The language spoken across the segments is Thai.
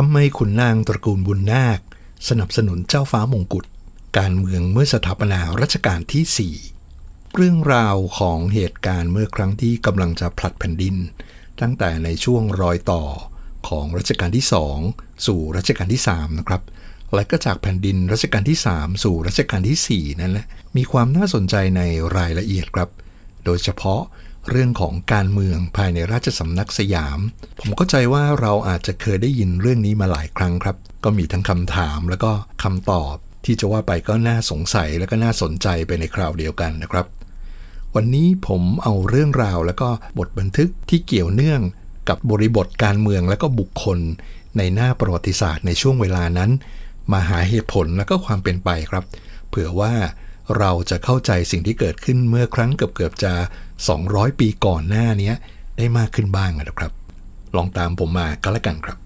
ทำไมขุนนางตระกูลบุญนาค สนับสนุนเจ้าฟ้ามงกุฎการเมืองเมื่อสถาปนารัชกาลที่ 4 เรื่องราวของเหตุการณ์เมื่อครั้งที่กำลังจะผลัดแผ่นดิน ตั้งแต่ในช่วงรอยต่อของรัชกาลที่ 2 สู่รัชกาลที่ 3 นะครับ และก็จากแผ่นดินรัชกาลที่ 3 สู่รัชกาลที่ 4 นั่นแหละมีความน่าสนใจในรายละเอียดครับ โดยเฉพาะ เรื่องของการเมืองภายในราชสำนักสยาม ผมเข้าใจว่าเราอาจจะเคยได้ยินเรื่องนี้มาหลายครั้งครับ ก็มีทั้งคำถามแล้วก็คำตอบ ที่จะว่าไปก็น่าสงสัยและก็น่าสนใจไปในคราวเดียวกันนะครับ วันนี้ผมเอาเรื่องราวแล้วก็บทบันทึกที่เกี่ยวเนื่องกับบริบทการเมืองและก็บุคคล ในหน้าประวัติศาสตร์ในช่วงเวลานั้น มาหาเหตุผลและก็ความเป็นไปครับ เผื่อว่า เราจะเข้าใจสิ่งที่เกิดขึ้นเมื่อครั้งเกือบๆจะ 200 ปีก่อนหน้านี้ได้มากขึ้นบ้างนะครับ ลองตามผมมาก็แล้วกันครับ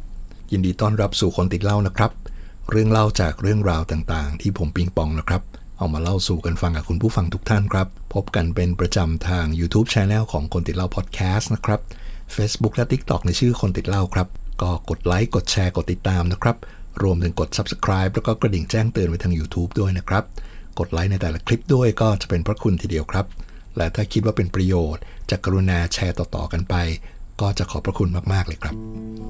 ยินดีต้อนรับสู่คนติดเล่านะครับ เรื่องเล่าจากเรื่องราวต่างๆ ที่ผมปิงปองนะครับ เอามาเล่าสู่กันฟังกับคุณผู้ฟังทุกท่านครับ พบกันเป็นประจำทาง YouTube Channel ของคนติดเล่าพอดแคสต์นะครับ Facebook และ TikTok ในชื่อคนติดเล่าครับ ก็กดไลค์กดแชร์กดติดตามนะครับรวมถึงกด Subscribe แล้วก็กระดิ่งแจ้งเตือนไว้ทาง YouTube ด้วยนะครับ กดไลค์ในแต่ละคลิปด้วยก็จะเป็นพระคุณทีเดียวครับ และถ้าคิดว่าเป็นประโยชน์จะกรุณาแชร์ต่อๆกันไป ก็จะขอบพระคุณมากๆเลยครับ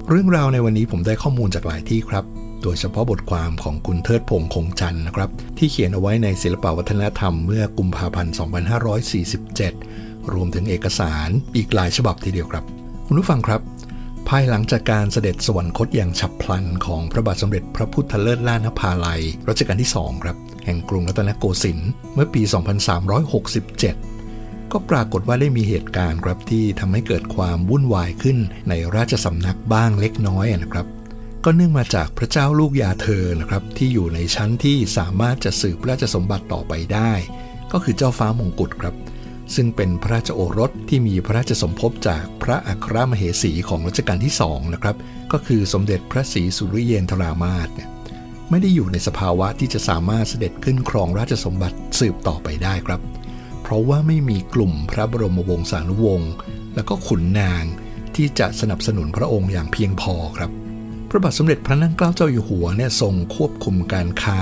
เรื่องราวในวันนี้ผมได้ข้อมูลจากหลายที่ครับโดยเฉพาะบทความของคุณเทิดพงษ์คงจันนะครับ ที่เขียนเอาไว้ในศิลปวัฒนธรรมเมื่อกุมภาพันธ์ 2547 รวมถึงเอกสารอีกหลายฉบับทีเดียวครับ คุณผู้ฟังครับ ภายหลังจากการเสด็จสวรรคตอย่างฉับพลันของพระบาทสมเด็จพระพุทธเลิศล่านภาลัยรัชกาลที่ 2 ครับ แห่งกรุงรัตนโกสินทร์เมื่อปี 2367 ก็ปรากฏว่าได้มีเหตุการณ์ครับที่ทำให้เกิดความวุ่นวายขึ้นในราชสำนักบ้างเล็กน้อยนะครับ ก็เนื่องมาจากพระเจ้าลูกยาเธอนะครับที่อยู่ในชั้นที่สามารถจะสืบราชสมบัติต่อไปได้ ก็คือเจ้าฟ้ามงกุฎครับ ซึ่งเป็นพระราชโอรสที่มีพระราชสมภพจากพระอัครมเหสีของรัชกาลที่2นะครับก็คือสมเด็จพระศรีสุริเยนทรามาศเนี่ยไม่ได้อยู่ในสภาวะที่จะสามารถเสด็จขึ้นครองราชสมบัติสืบต่อไปได้ครับ เพราะว่าไม่มีกลุ่มพระบรมวงศานุวงศ์และก็ขุนนางที่จะสนับสนุนพระองค์อย่างเพียงพอครับ ระบาทสมเด็จพระนั่งเกล้าเจ้าอยู่หัวเนี่ยทรงควบคุมการค้า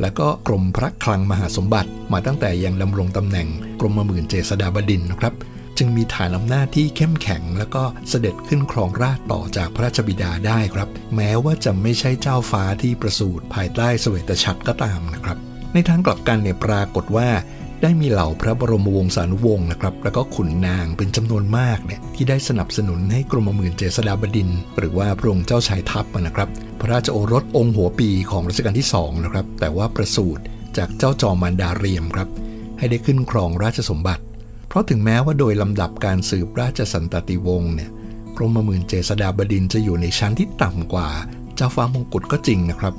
และก็กรมพระคลังมหาสมบัติ มาตั้งแต่ยังดำรงตำแหน่งกรมหมื่นเจษฎาบดินนะครับ จึงมีฐานอำนาจที่เข้มแข็ง แล้วก็เสด็จขึ้นครองราชต่อจากพระราชบิดาได้ครับ แม้ว่าจะไม่ใช่เจ้าฟ้าที่ประสูติภายใต้เสวตฉัตรก็ตามนะครับ ในทางกลับกันเนี่ยปรากฏว่า ได้มีเหล่าพระบรมวงศานุวงศ์นะครับ แล้วก็ขุนนางเป็นจำนวนมากเนี่ยที่ได้สนับสนุนให้กรมหมื่นเจษฎาบดิน หรือว่าพระองค์เจ้าชายทัพนะครับ พระราชโอรสองค์หัวปีของรัชกาลที่2นะครับ แต่ว่าประสูติจากเจ้าจอมมารดาเรียมครับ ให้ได้ขึ้นครองราชสมบัติ เพราะถึงแม้ว่าโดยลำดับการสืบราชสันตติวงศ์เนี่ยกรมหมื่นเจษฎาบดินจะอยู่ในชั้นที่ต่ำกว่า เจ้าฟ้ามงกุฎก็จริงนะครับ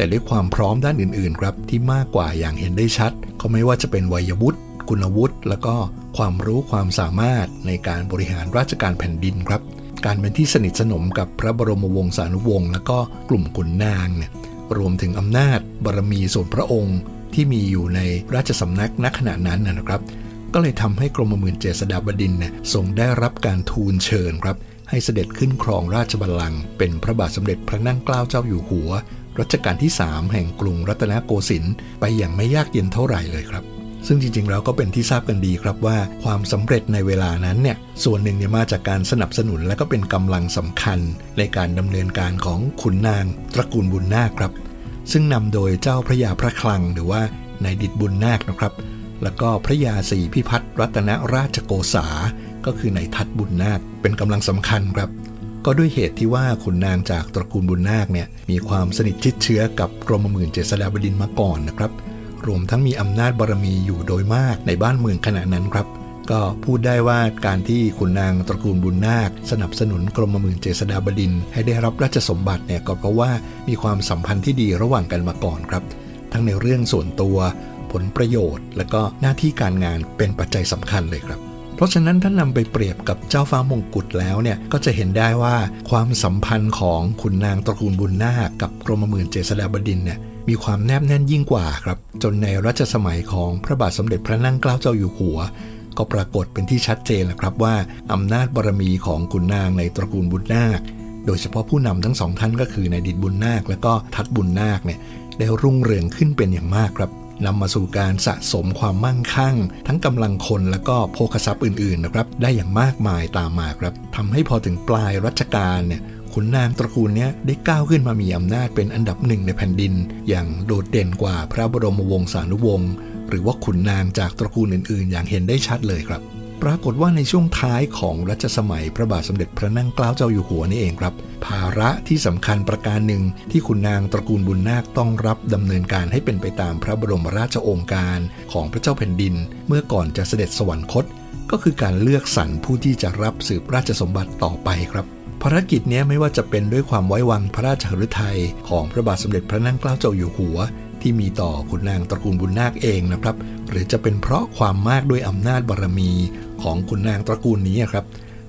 แต่ด้วยความพร้อมด้านอื่นๆครับที่มากกว่าอย่างเห็นได้ชัด ก็ไม่ว่าจะเป็นวัยวุฒิคุณวุฒิแล้วก็ความรู้ความสามารถในการบริหารราชการแผ่นดินครับ การเป็นที่สนิทสนมกับพระบรมวงศานุวงศ์แล้วก็กลุ่มขุนนางเนี่ยรวมถึงอำนาจบารมีส่วนพระองค์ ที่มีอยู่ในราชสำนักณขณะนั้นนะครับ ก็เลยทำให้กรมหมื่นเจษฎาบดินเนี่ยทรงได้รับการทูลเชิญครับให้เสด็จขึ้นครองราชบัลลังก์เป็นพระบาทสมเด็จพระนั่งเกล้าเจ้าอยู่หัว รัชกาลที่ 3 แห่งกรุงรัตนโกสินทร์ไปอย่างไม่ยากเย็นเท่าไหร่เลยครับ ซึ่งจริงๆแล้วก็เป็นที่ทราบกันดีครับว่าความสำเร็จในเวลานั้นเนี่ยส่วนหนึ่งเนี่ยมาจากการสนับสนุนและก็เป็นกำลังสำคัญในการดำเนินการของขุนนางตระกูลบุญนาคครับ ซึ่งนำโดยเจ้าพระยาพระคลังหรือว่านายดิดบุญนาคนะครับ แล้วก็พระยาศรีพิพัฒน์รัตนราชโกษา ก็คือนายทัตบุญนาคเป็นกำลังสำคัญครับ ก็ด้วยเหตุที่ว่าขุนนางจากตระกูลบุญนาคเนี่ยมีความสนิทชิดเชื้อกับกรมหมื่นเจษฎาบดินมาก่อนนะครับ รวมทั้งมีอำนาจบารมีอยู่โดยมากในบ้านเมืองขณะนั้นครับ ก็พูดได้ว่าการที่ขุนนางตระกูลบุญนาค สนับสนุนกรมหมื่นเจษฎาบดิน ให้ได้รับราชสมบัติเนี่ยก็เพราะว่ามีความสัมพันธ์ที่ดีระหว่างกันมาก่อนครับ ทั้งในเรื่องส่วนตัว ผลประโยชน์ และก็หน้าที่การงานเป็นปัจจัยสำคัญเลยครับ เพราะฉะนั้นถ้านำไปเปรียบกับเจ้าฟ้ามงกุฎแล้วเนี่ยก็จะเห็นได้ว่าความสัมพันธ์ของขุนนางตระกูลบุญนาคกับกรมหมื่นเจษฎาบดินเนี่ยมีความแนบแน่นยิ่งกว่าครับ จนในรัชสมัยของพระบาทสมเด็จพระนั่งเกล้าเจ้าอยู่หัว ก็ปรากฏเป็นที่ชัดเจนแหละครับว่าอำนาจบารมีของขุนนางในตระกูลบุญนาค โดยเฉพาะผู้นำทั้งสองท่านก็คือในายดิดบุญนาค และก็ทัดบุญนาคเนี่ยได้รุ่งเรืองขึ้นเป็นอย่างมากครับ นำมาสู่การสะสมความมั่งคั่ง ทั้งกำลังคนและก็โภคทรัพย์อื่นๆนะครับได้อย่างมากมายตามมาครับทำให้พอถึงปลายรัชกาลเนี่ยขุนนางตระกูลเนี้ยได้ก้าวขึ้นมามีอำนาจเป็นอันดับหนึ่งในแผ่นดิน อย่างโดดเด่นกว่าพระบรมวงศานุวงศ์หรือว่าขุนนางจากตระกูลอื่นๆ อย่างเห็นได้ชัดเลยครับ ปรากฏว่าในช่วงท้ายของรัชสมัยพระบาทสมเด็จพระนั่งเกล้าเจ้าอยู่หัวนี่เองครับ ภาระที่สำคัญประการหนึ่งที่ขุนนางตระกูลบุญนาคต้องรับดำเนินการให้เป็นไปตามพระบรมราชโองการของพระเจ้าแผ่นดิน เมื่อก่อนจะเสด็จสวรรคต ก็คือการเลือกสรรผู้ที่จะรับสืบราชสมบัติต่อไปครับภารกิจนี้ไม่ว่าจะเป็นด้วยความไว้วางพระราชหฤทัยของพระบาทสมเด็จพระนั่งเกล้าเจ้าอยู่หัว ที่มีต่อขุนนางตระกูลบุญนาคเองนะครับ หรือจะเป็นเพราะความมากด้วยอำนาจบารมีของขุนนางตระกูลนี้ครับ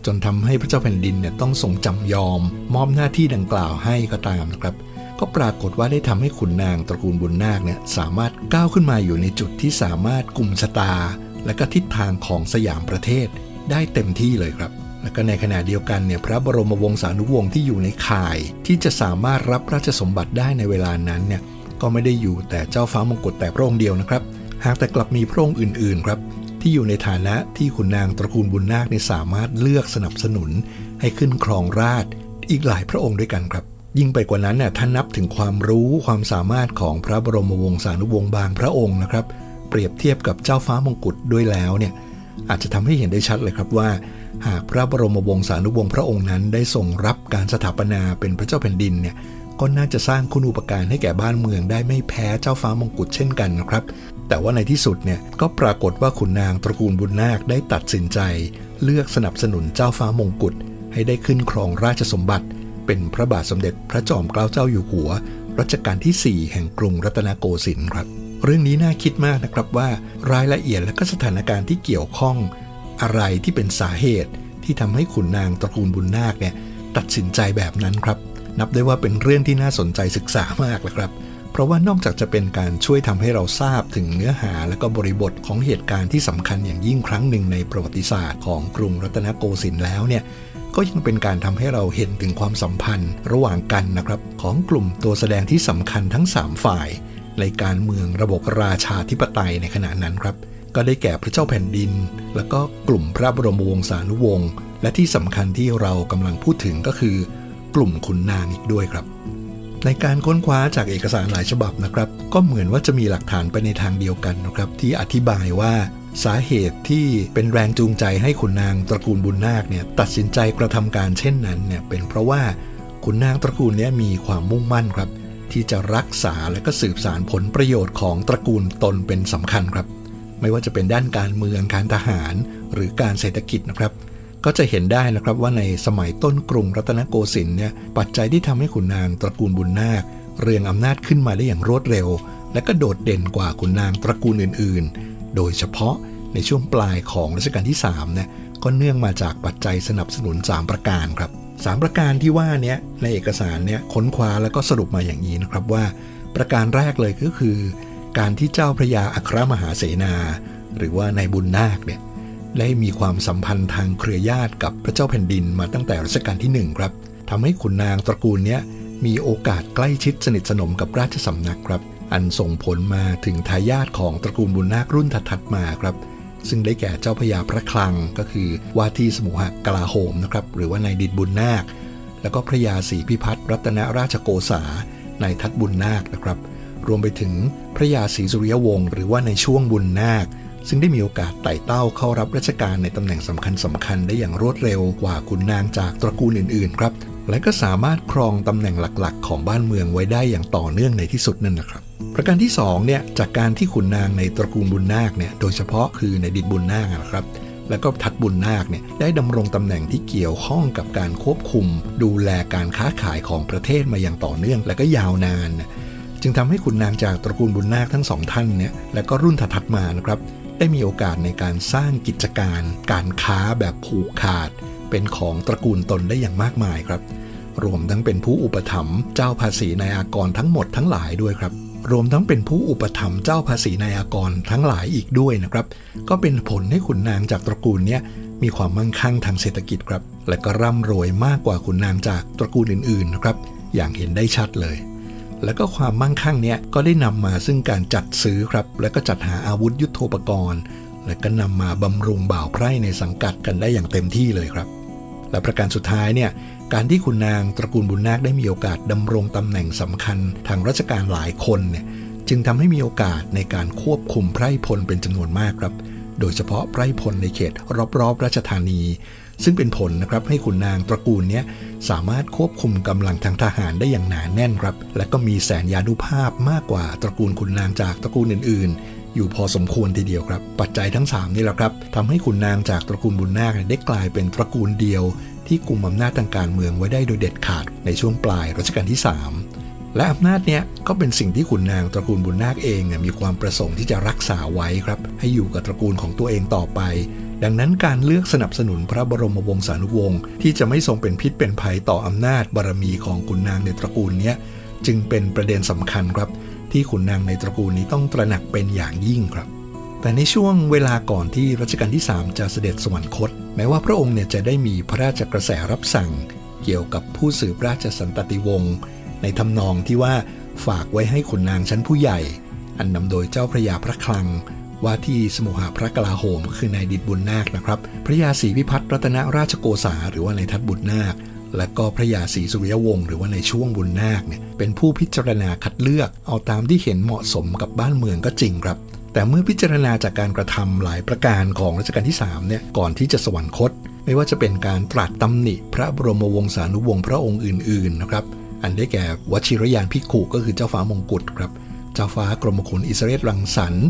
จนทำให้พระเจ้าแผ่นดินเนี่ยต้องทรงจำยอม มอบหน้าที่ดังกล่าวให้ก็ตามนะครับ ก็ปรากฏว่าได้ทำให้ขุนนางตระกูลบุญนาคเนี่ยสามารถก้าวขึ้นมาอยู่ในจุดที่สามารถกลุ่มชะตา และก็ทิศทางของสยามประเทศได้เต็มที่เลยครับและก็ในขณะเดียวกันเนี่ยพระบรมวงศานุวงศ์ที่อยู่ในข่าย ที่จะสามารถรับราชสมบัติได้ในเวลานั้นเนี่ย ก็ไม่ได้อยู่แต่เจ้าฟ้ามงกุฎแต่พระองค์เดียวนะครับ หากแต่กลับมีพระองค์อื่นๆครับ ที่อยู่ในฐานะที่ขุนนางตระกูลบุญนาคเนี่ยสามารถเลือกสนับสนุน ให้ขึ้นครองราชอีกหลายพระองค์ด้วยกันครับ ยิ่งไปกว่านั้นเนี่ยท่านนับถึงความรู้ความสามารถของพระบรมวงศานุวงศ์บางพระองค์นะครับ เปรียบเทียบกับเจ้าฟ้ามงกุฎด้วยแล้วเนี่ยอาจจะทำให้เห็นได้ชัดเลยครับว่า หากพระบรมวงศานุวงศ์พระองค์นั้นได้ทรงรับการสถาปนาเป็นพระเจ้าแผ่นดินเนี่ย ก็น่าจะสร้างคุณูปการให้แก่บ้านเมืองได้ไม่แพ้เจ้าฟ้ามงกุฎเช่นกันนะครับ แต่ว่าในที่สุดเนี่ยก็ปรากฏว่าขุนนางตระกูลบุญนาคได้ตัดสินใจ เลือกสนับสนุนเจ้าฟ้ามงกุฎให้ได้ขึ้นครองราชสมบัติ เป็นพระบาทสมเด็จพระจอมเกล้าเจ้าอยู่หัวรัชกาลที่ 4 แห่งกรุงรัตนโกสินทร์ครับ เรื่องนี้น่าคิดมากนะครับว่ารายละเอียดและก็สถานการณ์ที่เกี่ยวข้อง อะไรที่เป็นสาเหตุที่ทำให้ขุนนางตระกูลบุญนาคเนี่ยตัดสินใจแบบนั้นครับ นับได้ว่าเป็นเรื่องที่น่าสนใจศึกษามากเลยครับ เพราะว่านอกจากจะเป็นการช่วยทำให้เราทราบถึงเนื้อหาและก็บริบทของเหตุการณ์ที่สำคัญอย่างยิ่งครั้งหนึ่งในประวัติศาสตร์ของกรุงรัตนโกสินทร์แล้วเนี่ยก็ยังเป็นการทำให้เราเห็นถึงความสัมพันธ์ ระหว่างกันนะครับ ของกลุ่มตัวแสดงที่สำคัญทั้ง 3 ฝ่าย ในการเมืองระบบราชาธิปไตยในขณะนั้นครับ ก็ได้แก่พระเจ้าแผ่นดิน แล้วก็กลุ่มพระบรมวงศานุวงศ์และที่สำคัญที่เรากำลังพูดถึงก็คือ กลุ่มขุนนางอีกด้วยครับ ในการค้นคว้าจากเอกสารหลายฉบับนะครับ ก็เหมือนว่าจะมีหลักฐานไปในทางเดียวกันนะครับ ที่อธิบายว่าสาเหตุที่เป็นแรงจูงใจให้ขุนนางตระกูลบุญนาคเนี่ยตัดสินใจกระทำการเช่นนั้นเนี่ยเป็นเพราะว่าขุนนางตระกูลเนี้มีความมุ่งมั่นครับ ที่จะรักษาและก็สืบสารผลประโยชน์ของตระกูลตนเป็นสำคัญครับ ไม่ว่าจะเป็นด้านการเมืองการทหารหรือการเศรษฐกิจนะครับ ก็จะเห็นได้นะครับว่าในสมัยต้นกรุงรัตนโกสินทร์เนี่ยปัจจัยที่ทำให้ขุนนางตระกูลบุญนาค เรืองอำนาจขึ้นมาได้อย่างรวดเร็ว และก็โดดเด่นกว่าขุนนางตระกูลอื่น ๆ โดยเฉพาะในช่วงปลายของรัชกาลที่3เนี่ยก็เนื่องมาจากปัจจัยสนับสนุน 3 ประการครับ3ประการที่ว่านี้ในเอกสารเนี่ยค้นคว้าแล้วก็สรุปมาอย่างนี้นะครับว่า ประการแรกเลยก็คือ การที่เจ้าพระยาอัครมหาเสนา หรือว่านายบุญนาคเนี่ย ได้มีความสัมพันธ์ทางเครือญาติกับพระเจ้าแผ่นดินมาตั้งแต่รัชกาลที่ 1 ครับทำให้ขุนนางตระกูลนี้มีโอกาสใกล้ชิดสนิทสนมกับราชสำนักครับ อันส่งผลมาถึงทายาทของตระกูลบุญนาครุ่นถัดๆมาครับ ซึ่งได้แก่เจ้าพระยาพระคลังก็คือว่าที่สมุหกลาโหมนะครับหรือว่านายดิดบุญนาค แล้วก็พระยาศรีพิพัฒน์รัตนราชโกษานายทัดบุญนาคนะครับ รวมไปถึงพระยาศรีสุริยวงศ์หรือว่าในช่วงบุญนาค ซึ่งได้มีโอกาสไต่เต้าเข้ารับราชการในตำแหน่งสำคัญสำคัญได้อย่างรวดเร็วกว่าขุนนางจากตระกูลอื่นๆ ครับ และก็สามารถครองตำแหน่งหลักๆ ของบ้านเมืองไว้ได้อย่างต่อเนื่องในที่สุดนั่นนะครับ ประการที่2เนี่ยจากการที่ขุนนางในตระกูลบุญนาคเนี่ยโดยเฉพาะคือในดิดบุญนาคนะครับแล้วก็ทัดบุญนาคเนี่ยได้ดำรงตำแหน่งที่เกี่ยวข้องกับการควบคุม ดูแลการค้าขายของประเทศมาอย่างต่อเนื่อง และก็ยาวนาน จึงทำให้ขุนนางจากตระกูลบุญนาคทั้งสองท่านเนี่ยและก็รุ่นถัดๆมานะครับ ได้มีโอกาสในการสร้างกิจการ การค้าแบบผูกขาด เป็นของตระกูลตนได้อย่างมากมายครับ รวมทั้งเป็นผู้อุปถัมภ์เจ้าภาษีนายอากรทั้งหมดทั้งหลายด้วยครับรวมทั้งเป็นผู้อุปถัมภ์เจ้าภาษีนายอากรทั้งหลายอีกด้วยนะครับ ก็เป็นผลให้ขุนนางจากตระกูลเนี้ยมีความมั่งคั่งทางเศรษฐกิจครับ และก็ร่ำรวยมากกว่าขุนนางจากตระกูลอื่นๆนะครับ อย่างเห็นได้ชัดเลย แล้วก็ความมั่งคั่งเนี้ยก็ได้นำมาซึ่งการจัดซื้อครับ และก็จัดหาอาวุธยุโทโธปกรณ์ และก็นำมาบำรุงบ่าวไพร่ในสังกัดกันได้อย่างเต็มที่เลยครับ และประการสุดท้ายเนี่ยการที่คุณนางตระกูลบุญนาคได้มีโอกาสดำรงตำแหน่งสำคัญ ทางราชการหลายคนเนี่ยจึงทำให้มีโอกาสในการควบคุมไพร่พลเป็นจำนวนมากครับ โดยเฉพาะไพร่พลในเขตรอบๆราชธานี ซึ่งเป็นผลนะครับให้ขุนนางตระกูลนี้สามารถควบคุมกำลังทางทหารได้อย่างหนาแน่นครับ และก็มีแสนยานุภาพมากกว่าตระกูลขุนนางจากตระกูลอื่น ๆ อยู่พอสมควรทีเดียวครับ ปัจจัยทั้ง 3 นี่แหละครับทำให้ขุนนางจากตระกูลบุญนาคได้กลายเป็นตระกูลเดียว ที่กุมอำนาจทางการเมืองไว้ได้โดยเด็ดขาดในช่วงปลายรัชกาลที่ 3และอำนาจเนี้ยก็เป็นสิ่งที่ขุนนางตระกูลบุญนาคเองมีความประสงค์ที่จะรักษาไว้ครับ ให้อยู่กับตระกูลของตัวเองต่อไป ดังนั้นการเลือกสนับสนุนพระบรมวงศานุวงศ์ที่จะไม่ทรงเป็นพิษเป็นภัยต่ออำนาจบารมีของขุนนางในตระกูลนี้จึงเป็นประเด็นสำคัญครับ ที่ขุนนางในตระกูลนี้ต้องตระหนักเป็นอย่างยิ่งครับ แต่ในช่วงเวลาก่อนที่รัชกาลที่ 3 จะเสด็จสวรรคต แม้ว่าพระองค์เนี่ยจะได้มีพระราชกระแสรับสั่ง เกี่ยวกับผู้สืบราชสันตติวงศ์ในทำนองที่ว่าฝากไว้ให้ขุนนางชั้นผู้ใหญ่ อันนำโดยเจ้าพระยาพระคลัง ว่าที่สมุหาพระกลาโหม คือนายดิดบุญนาคนะครับ พระยาศรีพิพัฒน์รัตนราชโกษา หรือว่านายทัตบุญนาค และก็พระยาศรีสุริยวงศ์หรือว่าในช่วงบุญนาคเนี่ยเป็นผู้พิจารณาคัดเลือกเอาตามที่เห็นเหมาะสมกับบ้านเมืองก็จริงครับแต่เมื่อพิจารณาจากการกระทำหลายประการของรัชกาลที่3เนี่ยก่อนที่จะสวรรคต ไม่ว่าจะเป็นการตรัสตำหนิพระบรมวงศานุวงศ์พระองค์อื่นๆนะครับอันได้แก่วชิรยานพิกขุก็คือเจ้าฟ้ามงกุฎครับ เจ้าฟ้ากรมขุนอิสระเรศรังสรรค์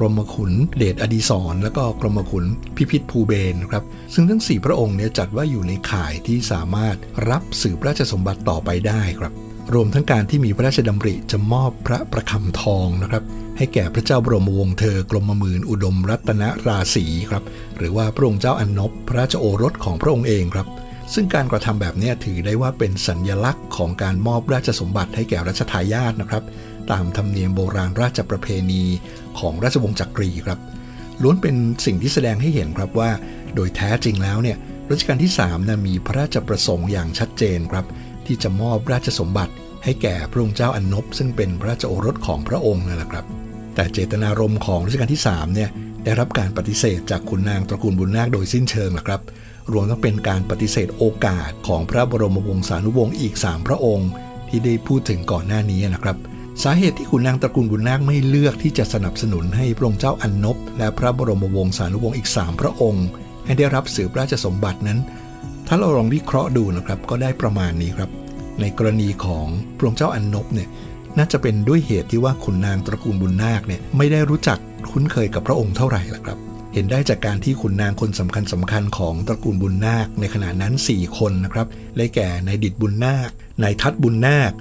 กรมขุนเดชอดีศรแล้วก็กรมขุนพิพิธภูเบนครับซึ่งทั้ง 4 พระองค์เนี่ยจัดว่าอยู่ในข่ายที่สามารถรับสืบราชสมบัติต่อไปได้ครับ รวมทั้งการที่มีพระราชดำริจะมอบพระประคำทองนะครับ ให้แก่พระเจ้าบรมวงศ์เธอกรมมื่นอุดมรัตนราศีครับหรือว่าพระองค์เจ้าอันนบพระราชโอรสของพระองค์เองครับซึ่งการกระทำแบบนี้ถือได้ว่าเป็นสัญญลักษณ์ของการมอบราชสมบัติให้แก่รัชทายาทนะครับ ตามธรรมเนียมโบราณราชประเพณีของราชวงศ์จักรีครับ ล้วนเป็นสิ่งที่แสดงให้เห็นครับว่า โดยแท้จริงแล้วเนี่ยรัชกาลที่3นะมีพระราชประสงค์อย่างชัดเจนครับ ที่จะมอบราชสมบัติให้แก่พระองค์เจ้าอันนบ ซึ่งเป็นพระราชโอรสของพระองค์นั่นแหละครับ แต่เจตนารมณ์ของรัชกาลที่3เนี่ยได้รับการปฏิเสธจากขุนนางตระกูลบุญนาคโดยสิ้นเชิงนะครับ รวมทั้งเป็นการปฏิเสธโอกาสของพระบรมวงศานุวงศ์อีก 3 พระองค์ ที่ได้พูดถึงก่อนหน้านี้นะครับ สาเหตุที่ขุนนางตระกูลบุญนาคไม่เลือกที่จะสนับสนุนให้พระองค์เจ้าอันนบ และพระบรมวงศานุวงศ์อีก3พระองค์ ให้ได้รับสืบราชสมบัตินั้น ถ้าเราลองวิเคราะห์ดูนะครับก็ได้ประมาณนี้ครับ ในกรณีของพระองค์เจ้าอันนบเนี่ยน่าจะเป็นด้วยเหตุที่ว่าขุนนางตระกูลบุญนาคเนี่ยไม่ได้รู้จักคุ้นเคยกับพระองค์เท่าไหร่ละครับ เห็นได้จากการที่ขุนนางคนสำคัญสำคัญของตระกูลบุญนาคในขณะนั้น 4 คนนะครับได้แก่นายดิดบุญนาคนายทัตบุญนาค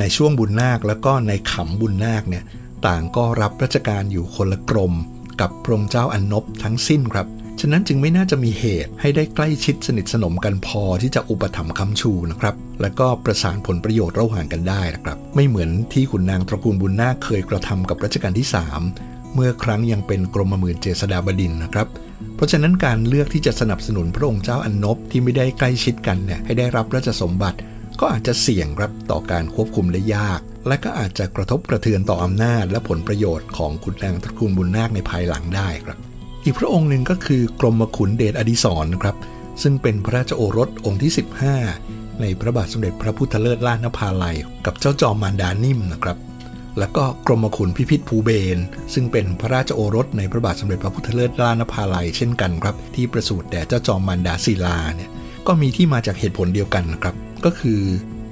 ในช่วงบุญนาคแล้วก็ในขำบุญนาคเนี่ยต่างก็รับราชการอยู่คนละกรม กับพระองค์เจ้าอันนบทั้งสิ้นครับ ฉะนั้นจึงไม่น่าจะมีเหตุให้ได้ใกล้ชิดสนิทสนมกันพอที่จะอุปถัมภ์คำชูนะครับ และก็ประสานผลประโยชน์ระหว่างกันได้นะครับ ไม่เหมือนที่ขุนนางตระกูลบุญนาคเคยกระทำกับรัชกาลที่ 3 เมื่อครั้งยังเป็นกรมหมื่นเจษฎาบดินนะครับเพราะฉะนั้นการเลือกที่จะสนับสนุนพระองค์เจ้าอันนบที่ไม่ได้ใกล้ชิดกันเนี่ยให้ได้รับราชสมบัติ ก็อาจจะเสี่ยงครับต่อการควบคุมได้ยาก และก็อาจจะกระทบกระเทือนต่ออำนาจ และผลประโยชน์ของขุนนางตระกูลบุญนาคในภายหลังได้ครับ อีกพระองค์หนึ่งก็คือกรมขุนเดชอดิศรนะครับ ซึ่งเป็นพระราชโอรสองค์ที่ 15 ในพระบาทสมเด็จพระพุทธเลิศล้านภาลัย กับเจ้าจอมมารดานิ่มนะครับแล้วก็กรมขุนพิพิธภูเบนซึ่งเป็นพระราชโอรสในพระบาทสมเด็จพระพุทธเลิศล้านนภาลัยเช่นกันครับ ที่ประสูติแด่เจ้าจอมมารดาศิลาเนี่ยก็มีที่มาจากเหตุผลเดียวกันนะครับ ก็คือ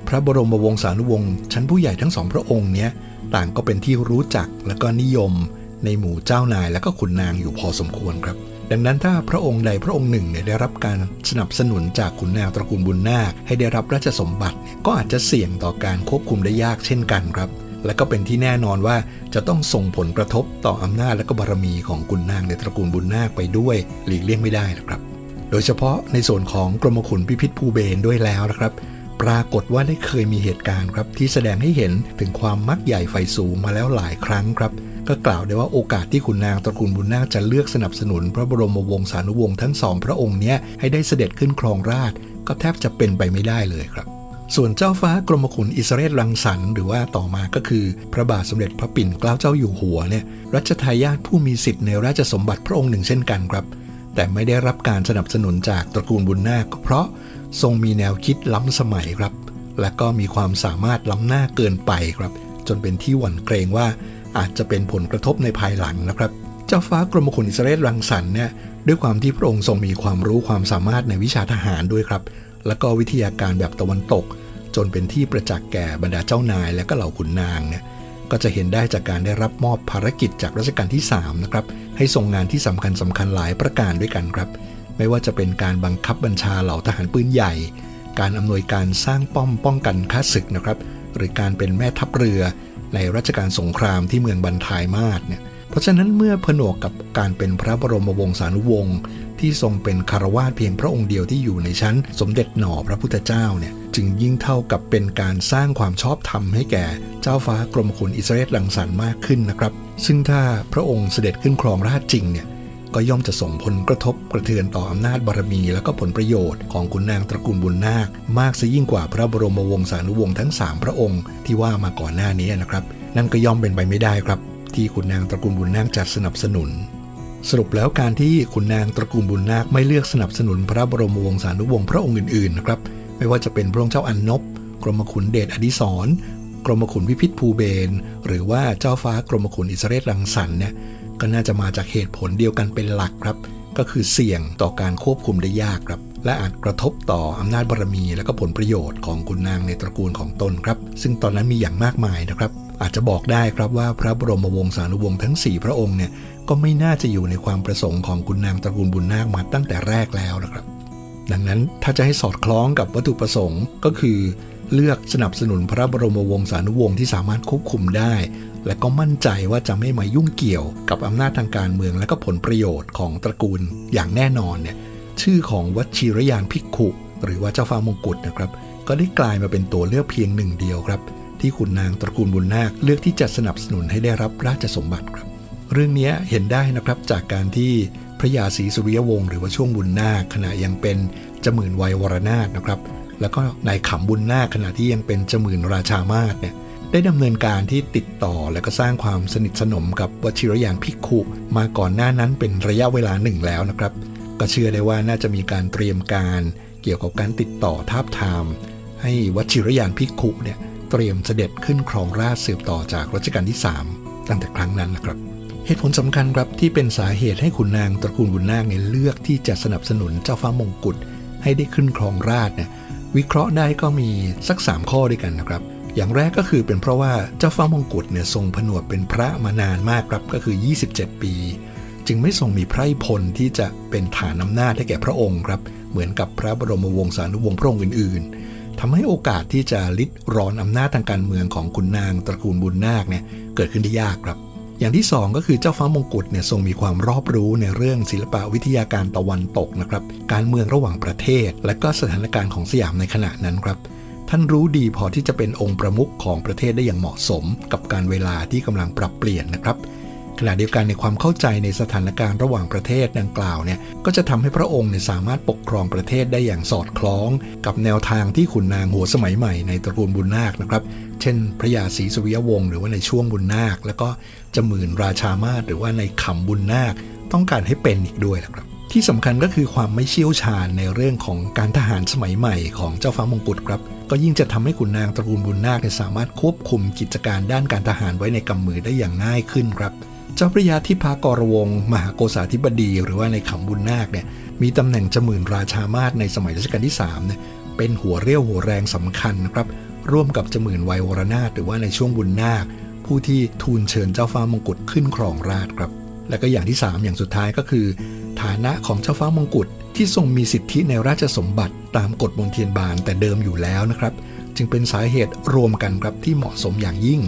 พระบรมวงศานุวงศ์ชั้นผู้ใหญ่ทั้งสองพระองค์เนี้ยต่างก็เป็นที่รู้จักและก็นิยมในหมู่เจ้านายและก็ขุนนางอยู่พอสมควรครับ ดังนั้นถ้าพระองค์ใดพระองค์หนึ่งเนี่ยได้รับการสนับสนุนจากขุนนางตระกูลบุญนาคให้ได้รับราชสมบัติ ก็อาจจะเสี่ยงต่อการควบคุมได้ยากเช่นกันครับ และก็เป็นที่แน่นอนว่าจะต้องส่งผลกระทบต่ออำนาจและก็บารมีของขุนนางในตระกูลบุญนาคไปด้วยหลีกเลี่ยงไม่ได้นะครับ โดยเฉพาะในส่วนของกรมขุนพิพิธภูเบนด้วยแล้วนะครับ ปรากฏว่าได้เคยมีเหตุการณ์ครับที่แสดงให้เห็นถึงความมักใหญ่ไฟสูงมาแล้วหลายครั้งครับ ก็กล่าวได้ว่าโอกาสที่ขุนนางตระกูลบุญนาคจะเลือกสนับสนุน พระบรมวงศานุวงศ์ทั้งสองพระองค์เนี้ยให้ได้เสด็จขึ้นครองราชก็แทบจะเป็นไปไม่ได้เลยครับส่วนเจ้าฟ้ากรมขุนอิสราเอลรังสรรค์หรือว่าต่อมาก็คือ พระบาทสมเด็จพระปิ่นเกล้าเจ้าอยู่หัวเนี่ยรัชทายาทผู้มีสิทธิ์ในราชสมบัติพระองค์หนึ่งเช่นกันครับ แต่ไม่ได้รับการสนับสนุนจากตระกูลบุญนาคก็เพราะ ทรงมีแนวคิดล้ำสมัยครับ และก็มีความสามารถล้ำหน้าเกินไปครับ จนเป็นที่หวั่นเกรงว่าอาจจะเป็นผลกระทบในภายหลังนะครับ เจ้าฟ้ากรมขุนอิสราเอลรังสรรค์เนี่ยด้วยความที่พระองค์ทรงมีความรู้ความสามารถในวิชาทหารด้วยครับ และก็วิทยาการแบบตะวันตก จนเป็นที่ประจักษ์แก่บรรดาเจ้านายและก็เหล่าขุนนางเนี่ยก็จะเห็นได้จากการได้รับมอบภารกิจจากรัชกาลที่3นะครับให้ทรงงานที่สำคัญสำคัญหลายประการด้วยกันครับ ไม่ว่าจะเป็นการบังคับบัญชาเหล่าทหารปืนใหญ่ การอำนวยการสร้างป้อมป้องกันข้าศึกนะครับ หรือการเป็นแม่ทัพเรือ ในรัชกาลสงครามที่เมืองบันทายมาศเนี่ย เพราะฉะนั้นเมื่อผนวกกับการเป็นพระบรมวงศานุวงศ์ที่ทรงเป็นคารวาสเพียงพระองค์เดียวที่อยู่ในชั้น สมเด็จหน่อพระพุทธเจ้าเนี่ยจึงยิ่งเท่ากับเป็นการสร้างความชอบธรรมให้แก่เจ้าฟ้ากรมขุนอิสราเอลลังสรรค์มากขึ้นนะครับ ซึ่งถ้าพระองค์เสด็จขึ้นครองราชย์จริงเนี่ย ก็ย่อมจะส่งผลกระทบกระเทือนต่ออำนาจบารมี และก็ผลประโยชน์ของขุนนางตระกูลบุญนาค มากซะยิ่งกว่าพระบรมวงศานุวงศ์ทั้ง 3 พระองค์ที่ว่ามาก่อนหน้านี้นะครับ นั่นก็ย่อมเป็นไปไม่ได้ครับ ที่ขุนนางตระกูลบุญนาคจะสนับสนุนสรุปแล้วการที่ขุนนางตระกูลบุญนาคไม่เลือกสนับสนุนพระบรมวงศานุวงศ์พระองค์อื่นๆนะครับไม่ว่าจะเป็นพระองค์เจ้าอันนบ กรมขุนเดชอดิศรกรมขุนวิพิธภูเบน หรือว่าเจ้าฟ้ากรมขุนอิสราเอลรังสรรเนี่ย ก็น่าจะมาจากเหตุผลเดียวกันเป็นหลักครับ ก็คือเสี่ยงต่อการควบคุมได้ยากครับ และอาจกระทบต่ออำนาจบารมี และก็ผลประโยชน์ของขุนนางในตระกูลของตนครับ ซึ่งตอนนั้นมีอย่างมากมายนะครับ อาจจะบอกได้ครับว่าพระบรมวงศานุวงศ์ทั้ง 4 พระองค์เนี่ยก็ไม่น่าจะอยู่ในความประสงค์ของขุนนางตระกูลบุญนาคมาตั้งแต่แรกแล้วนะครับดังนั้นถ้าจะให้สอดคล้องกับวัตถุประสงค์ก็คือ เลือกสนับสนุนพระบรมวงศานุวงศ์ที่สามารถควบคุมได้ และก็มั่นใจว่าจะไม่มายุ่งเกี่ยวกับอำนาจทางการเมือง และก็ผลประโยชน์ของตระกูลอย่างแน่นอนเนี่ยชื่อของวัชิรยานภิกขุ หรือว่าเจ้าฟ้ามงกุฎนะครับ ก็ได้กลายมาเป็นตัวเลือกเพียงหนึ่งเดียวครับ ที่ขุนนางตระกูลบุญนาคเลือกที่จะสนับสนุนให้ได้รับราชสมบัติครับ เรื่องนี้เห็นได้นะครับจากการที่พระยาศรีสุริยวงศ์หรือว่าช่วงบุญนาคขณะยังเป็นจมื่นวัยวรนาถนะครับ แล้วก็นายขำบุญนาคขณะที่ยังเป็นจมื่นราชามาศเนี่ย ได้ดำเนินการที่ติดต่อและก็สร้างความสนิทสนมกับวชิรยานภิกุมาก่อนหน้านั้นเป็นระยะเวลาหนึ่งแล้วนะครับ ก็เชื่อได้ว่าน่าจะมีการเตรียมการเกี่ยวกับการติดต่อทาบทาม ให้วชิรยานภิกุเนี่ยเตรียมเสด็จขึ้นครองราชสืบต่อจากรัชกาลที่ 3 ตั้งแต่ครั้งนั้นนะครับ เหตุผลสำคัญครับที่เป็นสาเหตุให้ขุนนางตระกูลบุญนาคเนี่ยเลือกที่จะสนับสนุนเจ้าฟ้ามงกุฎให้ได้ขึ้นครองราชเนี่ยวิเคราะห์ได้ก็มีสัก 3 ข้อด้วยกันนะครับ อย่างแรกก็คือเป็นเพราะว่าเจ้าฟ้ามงกุฎเนี่ยทรงผนวดเป็นพระมานานมากครับก็คือ 27 ปี จึงไม่ทรงมีไพร่พลที่จะเป็นฐานอำนาจให้แก่พระองค์ครับ เหมือนกับพระบรมวงศานุวงศ์พระองค์อื่น ๆทำให้โอกาสที่จะลิดรอนอำนาจทางการเมืองของขุนนางตระกูลบุญนาคเนี่ยเกิดขึ้นได้ยากครับ อย่างที่ 2 ก็คือเจ้าฟ้ามงกุฎเนี่ยทรงมีความรอบรู้ในเรื่องศิลปวิทยาการตะวันตกนะครับการเมืองระหว่างประเทศ และก็สถานการณ์ของสยามในขณะนั้นครับ ท่านรู้ดีพอที่จะเป็นองค์ประมุขของประเทศได้อย่างเหมาะสม กับการเวลาที่กำลังปรับเปลี่ยนนะครับขณะเดียวกันในความเข้าใจในสถานการณ์ระหว่างประเทศดังกล่าวเนี่ยก็จะทำให้พระองค์เนี่ยสามารถปกครองประเทศได้อย่างสอดคล้อง กับแนวทางที่ขุนนางหัวสมัยใหม่ในตระกูลบุญนาคนะครับ เช่น พระยาศรีสุริยวงศ์หรือว่าในช่วงบุญนาค แล้วก็จมื่นราชามาศหรือว่าในขำบุญนาค ต้องการให้เป็นอีกด้วยนะครับ ที่สำคัญก็คือความไม่เชี่ยวชาญในเรื่องของการทหารสมัยใหม่ของเจ้าฟ้ามงกุฎครับ ก็ยิ่งจะทำให้ขุนนางตระกูลบุญนาคสามารถควบคุมกิจการด้านการทหารไว้ในกำมือได้อย่างง่ายขึ้นครับ เจ้าพระยาทิพากรวง มหาโกษาธิบดี หรือว่าในขำบุญนาคเนี่ยมีตำแหน่งจมื่นราชามาศในสมัยรัชกาลที่3เนี่ยเป็นหัวเรี่ยวหัวแรงสำคัญนะครับร่วมกับจมื่นไวยวรนาถหรือว่าในช่วงบุญนาค ผู้ที่ทูลเชิญเจ้าฟ้ามงกุฎขึ้นครองราชครับ และก็อย่างที่ 3 อย่างสุดท้ายก็คือ ฐานะของเจ้าฟ้ามงกุฎ ที่ทรงมีสิทธิในราชสมบัติตามกฎมนเทียนบานแต่เดิมอยู่แล้วนะครับ จึงเป็นสาเหตุรวมกันครับที่เหมาะสมอย่างยิ่ง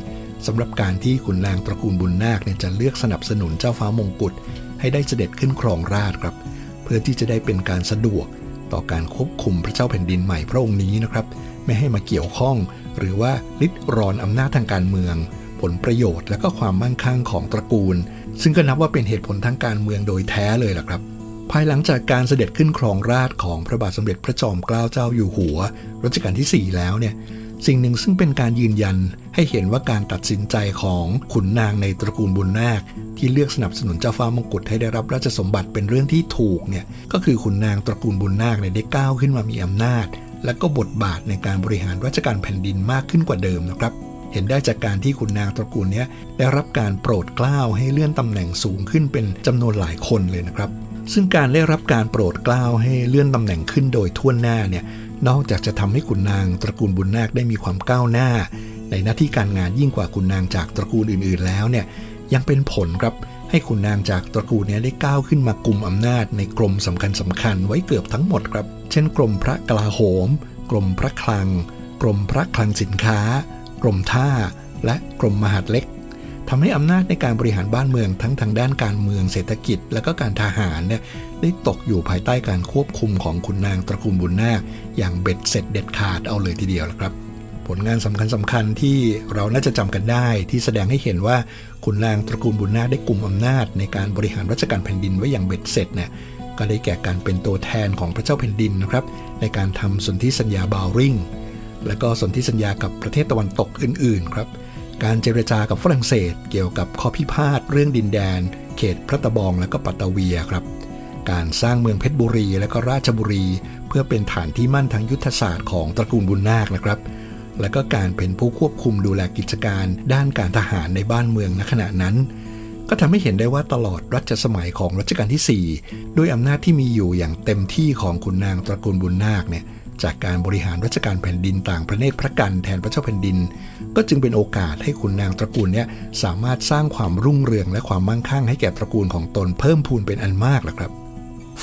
สำหรับการที่ขุนนางตระกูลบุญนาคเนี่ยจะเลือกสนับสนุนเจ้าฟ้ามงกุฎให้ได้เสด็จขึ้นครองราชครับ เพื่อที่จะได้เป็นการสะดวกต่อการควบคุมพระเจ้าแผ่นดินใหม่พระองค์นี้นะครับ ไม่ให้มาเกี่ยวข้อง หรือว่าลิดรอนอำนาจทางการเมือง ผลประโยชน์และก็ความมั่งคั่งของตระกูล ซึ่งก็นับว่าเป็นเหตุผลทางการเมืองโดยแท้เลยล่ะครับ ภายหลังจากการเสด็จขึ้นครองราชของพระบาทสมเด็จพระจอมเกล้าเจ้าอยู่หัว รัชกาลที่ 4 แล้วเนี่ยสิ่งหนึ่งซึ่งเป็นการยืนยันให้เห็นว่าการตัดสินใจของขุนนางในตระกูลบุญนาค ที่เลือกสนับสนุนเจ้าฟ้ามงกุฎให้ได้รับราชสมบัติเป็นเรื่องที่ถูกเนี่ยก็คือขุนนางตระกูลบุญนาคเนี่ยได้ก้าวขึ้นมามีอำนาจ และก็บทบาทในการบริหารราชการแผ่นดินมากขึ้นกว่าเดิมนะครับเห็นได้จากการที่ขุนนางตระกูลเนี้ยได้รับการโปรดเกล้าให้เลื่อนตำแหน่งสูงขึ้นเป็นจำนวนหลายคนเลยนะครับ ซึ่งการได้รับการโปรดเกล้าให้เลื่อนตำแหน่งขึ้นโดยทั่วหน้าเนี่ยนอกจากจะทำให้ขุนนางตระกูลบุญนาคได้มีความก้าวหน้า ในหน้าที่การงานยิ่งกว่าขุนนางจากตระกูลอื่น ๆ แล้วเนี่ยยังเป็นผลครับให้ขุนนางจากตระกูลเนี้ได้ก้าวขึ้นมากลุ่มอำนาจในกรมสำคัญสำคัญไว้เกือบทั้งหมดครับ เช่น กรมพระกลาโหม กรมพระคลัง กรมพระคลังสินค้า กรมท่า และกรมมหาดเล็ก ทำให้อำนาจในการบริหารบ้านเมืองทั้งทางด้านการเมืองเศรษฐกิจ และก็การทหารเนี่ยได้ตกอยู่ภายใต้การควบคุมของขุนนางตระกูลบุญนาคอย่างเบ็ดเสร็จเด็ดขาดเอาเลยทีเดียวละครับ ผลงานสำคัญสำคัญๆที่เราน่าจะจำกันได้ที่แสดงให้เห็นว่าขุนนางตระกูลบุญนาคได้กลุ่มอำนาจในการบริหารราชการแผ่นดินไว้อย่างเบ็ดเสร็จเนี่ยก็ได้แก่การเป็นตัวแทนของพระเจ้าแผ่นดินนะครับ ในการทำสนธิสัญญาบาวริงและก็สนธิสัญญากับประเทศตะวันตกอื่นๆครับ การเจรจากับฝรั่งเศส เกี่ยวกับข้อพิพาทเรื่องดินแดน เขตพระตะบองและก็ปัตตเวียครับ การสร้างเมืองเพชรบุรีและก็ราชบุรี เพื่อเป็นฐานที่มั่นทางยุทธศาสตร์ของตระกูลบุญนาคนะครับ และก็การเป็นผู้ควบคุมดูแลกิจการ ด้านการทหารในบ้านเมืองณขณะนั้น ก็ทำให้เห็นได้ว่าตลอดรัชสมัยของรัชกาลที่ 4 ด้วยอำนาจที่มีอยู่อย่างเต็มที่ของขุนนางตระกูลบุญนาคเนี่ย จากการบริหารราชการแผ่นดินต่างประเทศพระกันแทนพระเจ้าแผ่นดิน ก็จึงเป็นโอกาสให้ขุนนางตระกูลเนี่ยสามารถสร้างความรุ่งเรืองและความมั่งคั่งให้แก่ตระกูลของตนเพิ่มพูนเป็นอันมากแหละครับ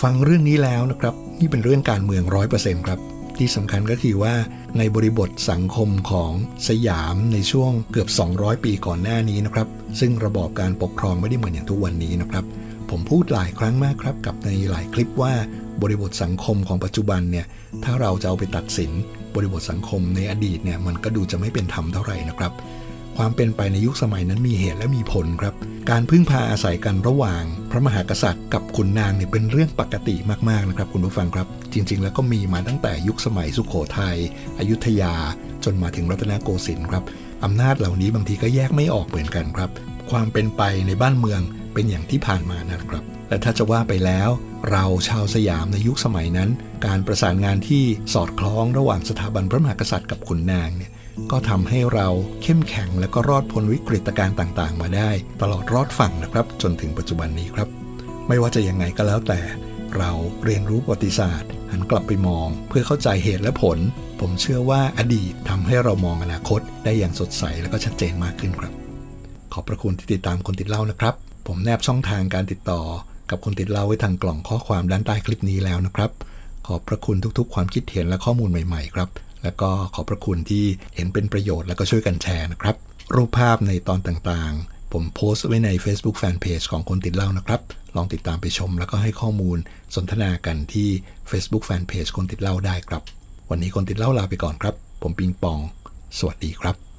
ฟังเรื่องนี้แล้วนะครับนี่เป็นเรื่องการเมืองร้อยเปอร์เซ็นต์ครับที่สำคัญก็คือว่าในบริบทสังคมของสยามในช่วงเกือบ 200 ปีก่อนหน้านี้นะครับ ซึ่งระบอบการปกครองไม่ได้เหมือนอย่างทุกวันนี้นะครับ ผมพูดหลายครั้งมากครับ กับในหลายคลิปว่าบริบทสังคมของปัจจุบันเนี่ยถ้าเราจะเอาไปตัดสินบริบทสังคมในอดีตเนี่ยมันก็ดูจะไม่เป็นธรรมเท่าไหร่นะครับ ความเป็นไปในยุคสมัยนั้นมีเหตุและมีผลครับ การพึ่งพาอาศัยกันระหว่าง พระมหากษัตริย์กับขุนนางเนี่ยเป็นเรื่องปกติมากๆนะครับ คุณผู้ฟังครับ จริง ๆ แล้วก็มีมาตั้งแต่ยุคสมัยสุขโขทัยอยุธยา จนมาถึงรัตนโกสินทร์ครับอำนาจเหล่านี้บางทีก็แยกไม่ออกเหมือนกันครับ ความเป็นไปในบ้านเมืองเป็นอย่างที่ผ่านมานะครับ และถ้าจะว่าไปแล้ว เราชาวสยามในยุคสมัยนั้น การประสานงานที่สอดคล้องระหว่างสถาบันพระมหากษัตริย์กับขุนนางเนี่ยก็ทำให้เราเข้มแข็งและก็รอดพ้นวิกฤตการณ์ต่างๆ มาได้ ตลอดรอดฝั่งนะครับ จนถึงปัจจุบันนี้ครับ ไม่ว่าจะยังไงก็แล้วแต่ เราเรียนรู้ประวัติศาสตร์ หันกลับไปมอง เพื่อเข้าใจเหตุและผล ผมเชื่อว่าอดีตทำให้เรามองอนาคตได้อย่างสดใสและก็ชัดเจนมากขึ้นครับ ขอบพระคุณที่ติดตามคนติดเล่านะครับ ผมแนบช่องทางการติดต่อกับคนติดเล่าไว้ทางกล่องข้อความด้านใต้คลิปนี้แล้วนะครับ ขอบพระคุณทุกๆ ความคิดเห็นและข้อมูลใหม่ๆครับ แล้วก็ขอบพระคุณที่เห็นเป็นประโยชน์แล้วก็ช่วยกันแชร์นะครับ รูปภาพในตอนต่างๆ ผมโพสต์ไว้ใน Facebook Fanpage ของคนติดเล่านะครับ ลองติดตามไปชม แล้วก็ให้ข้อมูลสนทนากันที่ Facebook Fanpage คนติดเล่าได้ครับ วันนี้คนติดเล่าลาไปก่อนครับ ผมปิงปอง สวัสดีครับ